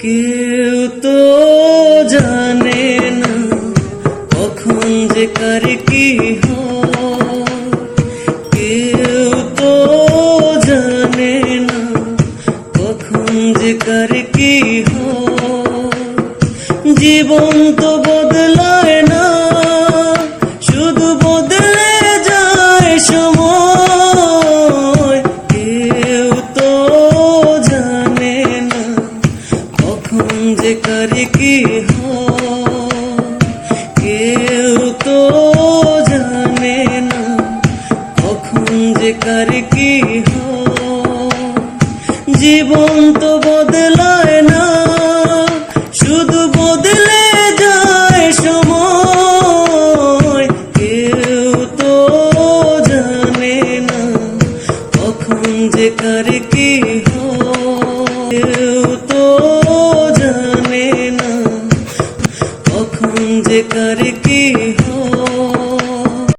কেউ তো জানে না কখন যে কার কি কেউ তো জানে না কখন যে কার কি জীবন তো বদলায় যে কার কি কেউ তো জানে না কখন যে কার কি জীবন তো বদলায় না শুধু বদলে যায় সময় কেউ তো জানে না কখন যে কার কি কেউ তো জানে না কখন যে কার কি হয়